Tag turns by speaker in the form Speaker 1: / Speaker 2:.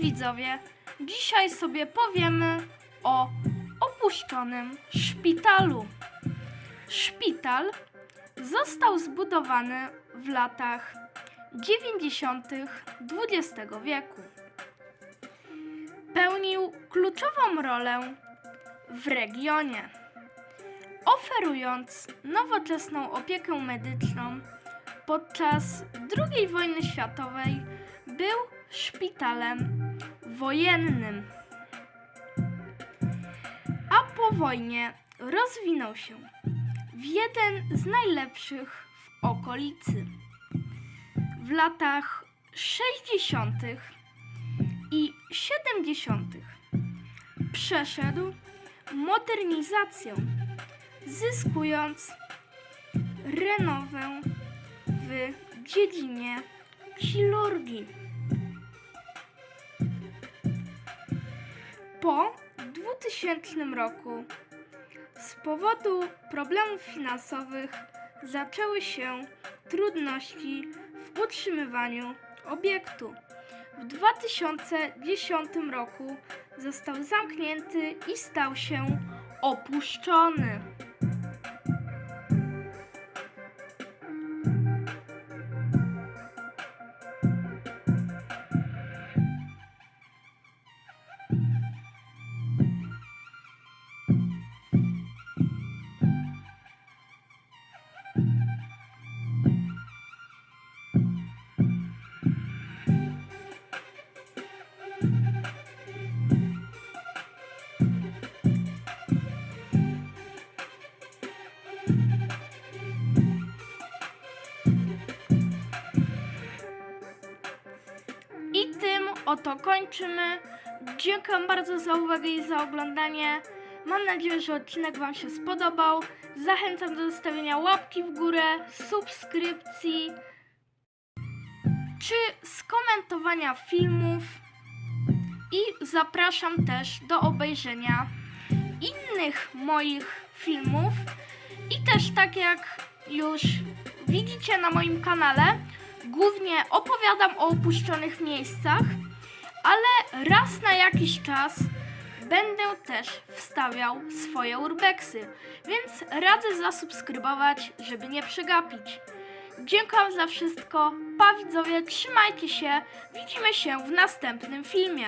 Speaker 1: widzowie, dzisiaj sobie powiemy o opuszczonym szpitalu. Szpital został zbudowany w latach 90. XX wieku. Pełnił kluczową rolę w regionie, oferując nowoczesną opiekę medyczną podczas II wojny światowej był szpitalem wojennym. A po wojnie rozwinął się w jeden z najlepszych w okolicy. W latach 60. i 70. przeszedł modernizację, zyskując renowę w dziedzinie chirurgii. Po 2000 roku z powodu problemów finansowych zaczęły się trudności w utrzymywaniu obiektu. W 2010 roku został zamknięty i stał się opuszczony. Oto kończymy. Dziękuję bardzo za uwagę i za oglądanie. Mam nadzieję, że odcinek Wam się spodobał. Zachęcam do zostawienia łapki w górę, subskrypcji czy skomentowania filmów. I zapraszam też do obejrzenia innych moich filmów. I też tak jak już widzicie na moim kanale, głównie opowiadam o opuszczonych miejscach, ale raz na jakiś czas będę też wstawiał swoje urbexy, więc radzę zasubskrybować, żeby nie przegapić. Dziękuję za wszystko. Pa widzowie, trzymajcie się. Widzimy się w następnym filmie.